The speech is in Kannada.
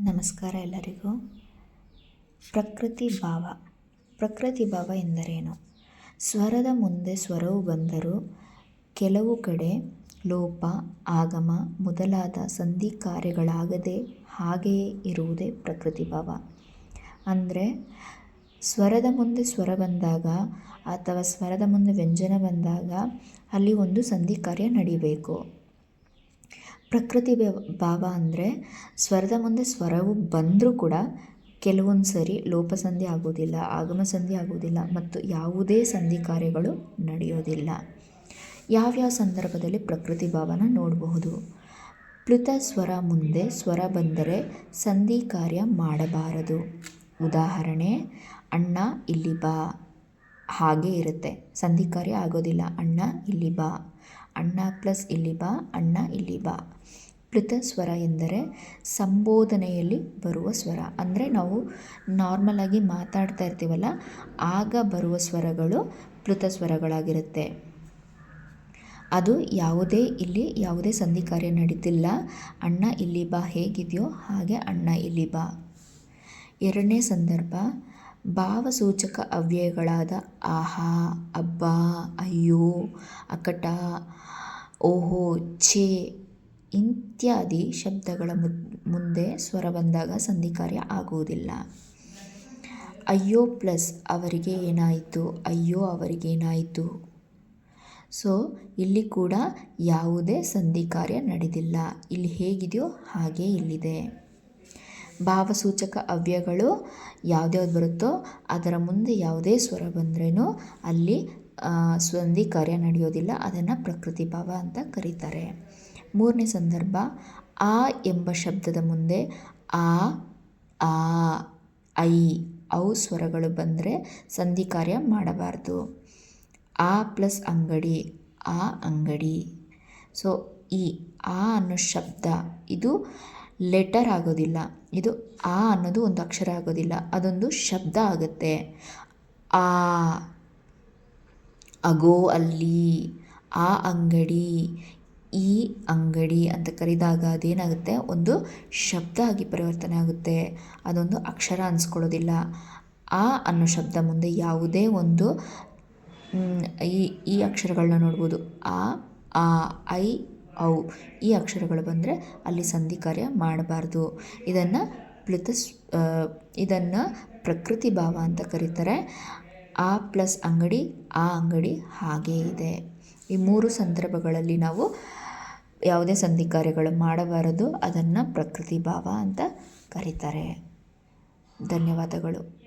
ನಮಸ್ಕಾರ ಎಲ್ಲರಿಗೂ. ಪ್ರಕೃತಿ ಭಾವ. ಪ್ರಕೃತಿ ಭಾವ ಎಂದರೇನು? ಸ್ವರದ ಮುಂದೆ ಸ್ವರವು ಬಂದರೂ ಕೆಲವು ಕಡೆ ಲೋಪ, ಆಗಮ ಮೊದಲಾದ ಸಂಧಿ ಕಾರ್ಯಗಳಾಗದೆ ಹಾಗೆಯೇ ಇರುವುದೇ ಪ್ರಕೃತಿ ಭಾವ. ಅಂದರೆ ಸ್ವರದ ಮುಂದೆ ಸ್ವರ ಬಂದಾಗ ಅಥವಾ ಸ್ವರದ ಮುಂದೆ ವ್ಯಂಜನ ಬಂದಾಗ ಅಲ್ಲಿ ಒಂದು ಸಂಧಿ ಕಾರ್ಯ ನಡಿಬೇಕು. ಪ್ರಕೃತಿ ಭಾವ ಅಂದರೆ ಸ್ವರದ ಮುಂದೆ ಸ್ವರವು ಬಂದರೂ ಕೂಡ ಕೆಲವೊಂದು ಸರಿ ಲೋಪಸಂಧಿ ಆಗೋದಿಲ್ಲ ಆಗಮ ಸಂಧಿ ಆಗೋದಿಲ್ಲ ಮತ್ತು ಯಾವುದೇ ಸಂಧಿ ಕಾರ್ಯಗಳು ನಡೆಯೋದಿಲ್ಲ. ಯಾವ್ಯಾವ ಸಂದರ್ಭದಲ್ಲಿ ಪ್ರಕೃತಿ ಭಾವನ ನೋಡಬಹುದು? ಪ್ಲುತ ಸ್ವರ ಮುಂದೆ ಸ್ವರ ಬಂದರೆ ಸಂಧಿ ಕಾರ್ಯ ಮಾಡಬಾರದು. ಉದಾಹರಣೆ, ಅಣ್ಣ ಇಲ್ಲಿ ಬಾ. ಹಾಗೆ ಇರುತ್ತೆ. ಸಂಧಿ ಕಾರ್ಯ ಆಗೋದಿಲ್ಲ, ಅಣ್ಣ ಇಲ್ಲಿ ಬಾ. ಅಣ್ಣ ಪ್ಲಸ್ ಇಲ್ಲಿ ಬಾ, ಅಣ್ಣ ಇಲ್ಲಿ ಬಾ. ಪ್ಲುತ ಸ್ವರ ಎಂದರೆ ಸಂಬೋಧನೆಯಲ್ಲಿ ಬರುವ ಸ್ವರ. ಅಂದರೆ ನಾವು ನಾರ್ಮಲಾಗಿ ಮಾತಾಡ್ತಾ ಇರ್ತೀವಲ್ಲ, ಆಗ ಬರುವ ಸ್ವರಗಳು ಪ್ಲುತ ಸ್ವರಗಳಾಗಿರುತ್ತೆ. ಅದು ಯಾವುದೇ, ಇಲ್ಲಿ ಯಾವುದೇ ಸಂಧಿ ಕಾರ್ಯ ನಡೀತಿಲ್ಲ. ಅಣ್ಣ ಇಲ್ಲಿ ಬಾ, ಹೇಗಿದೆಯೋ ಹಾಗೆ ಅಣ್ಣ ಇಲ್ಲಿ ಬಾ. ಎರಡನೇ ಸಂದರ್ಭ ಭಾವಸೂಚಕ ಅವ್ಯಯಗಳಾದ ಆಹಾ, ಅಬ್ಬಾ, ಅಯ್ಯೋ, ಅಕಟ, ಓಹೋ, ಛೇ ಇತ್ಯಾದಿ ಶಬ್ದಗಳ ಮುಂದೆ ಸ್ವರ ಬಂದಾಗ ಸಂಧಿ ಕಾರ್ಯ ಆಗುವುದಿಲ್ಲ. ಅಯ್ಯೋ ಪ್ಲಸ್ ಅವರಿಗೆ ಏನಾಯಿತು? ಅಯ್ಯೋ ಅವರಿಗೇನಾಯಿತು ಸೊ, ಇಲ್ಲಿ ಕೂಡ ಯಾವುದೇ ಸಂಧಿ ಕಾರ್ಯ ನಡೆದಿಲ್ಲ. ಇಲ್ಲಿ ಹೇಗಿದೆಯೋ ಹಾಗೆ ಇಲ್ಲಿದೆ. ಭಾವಸೂಚಕ ಅವ್ಯಯಗಳು ಯಾವ್ದ್ಯಾವ್ದು ಬರುತ್ತೋ ಅದರ ಮುಂದೆ ಯಾವುದೇ ಸ್ವರ ಬಂದ್ರೂ ಅಲ್ಲಿ ಸಂಧಿ ಕಾರ್ಯ ನಡೆಯೋದಿಲ್ಲ, ಅದನ್ನು ಪ್ರಕೃತಿ ಭಾವ ಅಂತ ಕರೀತಾರೆ. ಮೂರನೇ ಸಂದರ್ಭ, ಆ ಎಂಬ ಶಬ್ದದ ಮುಂದೆ ಆ ಆ, ಐ, ಔ ಸ್ವರಗಳು ಬಂದರೆ ಸಂಧಿ ಕಾರ್ಯ ಮಾಡಬಾರ್ದು. ಆ ಪ್ಲಸ್ ಅಂಗಡಿ, ಆ ಅಂಗಡಿ. ಸೊ, ಈ, ಆ ಅನ್ನೋ ಶಬ್ದ, ಇದು ಲೆಟರ್ ಆಗೋದಿಲ್ಲ. ಇದು ಆ ಅನ್ನೋದು ಒಂದು ಅಕ್ಷರ ಆಗೋದಿಲ್ಲ. ಅದೊಂದು ಶಬ್ದ ಆಗುತ್ತೆ. ಆ, ಅಗೋ ಅಲ್ಲಿ, ಆ ಅಂಗಡಿ, ಈ ಅಂಗಡಿ ಅಂತ ಕರೆದಾಗ ಅದೇನಾಗುತ್ತೆ? ಒಂದು ಶಬ್ದ ಆಗಿ ಪರಿವರ್ತನೆ ಆಗುತ್ತೆ. ಅದೊಂದು ಅಕ್ಷರ ಅನ್ಸ್ಕೊಳ್ಳೋದಿಲ್ಲ. ಆ ಅನ್ನೋ ಶಬ್ದ ಮುಂದೆ ಯಾವುದೇ ಒಂದು ಈ ಈ ಅಕ್ಷರಗಳನ್ನ ನೋಡ್ಬೋದು. ಆ ಆ, ಐ ಔ ಈ ಅಕ್ಷರಗಳು ಬಂದರೆ ಅಲ್ಲಿ ಸಂಧಿ ಕಾರ್ಯ ಮಾಡಬಾರ್ದು. ಇದನ್ನು ಪ್ಲಿತಸ್ ಇದನ್ನು ಪ್ರಕೃತಿ ಭಾವ ಅಂತ ಕರೀತಾರೆ. ಆ ಪ್ಲಸ್ ಅಂಗಡಿ, ಆ ಅಂಗಡಿ ಹಾಗೇ ಇದೆ. ಈ ಮೂರು ಸಂದರ್ಭಗಳಲ್ಲಿ ನಾವು ಯಾವುದೇ ಸಂಧಿ ಕಾರ್ಯಗಳು ಮಾಡಬಾರದು, ಅದನ್ನು ಪ್ರಕೃತಿ ಭಾವ ಅಂತ ಕರೀತಾರೆ. ಧನ್ಯವಾದಗಳು.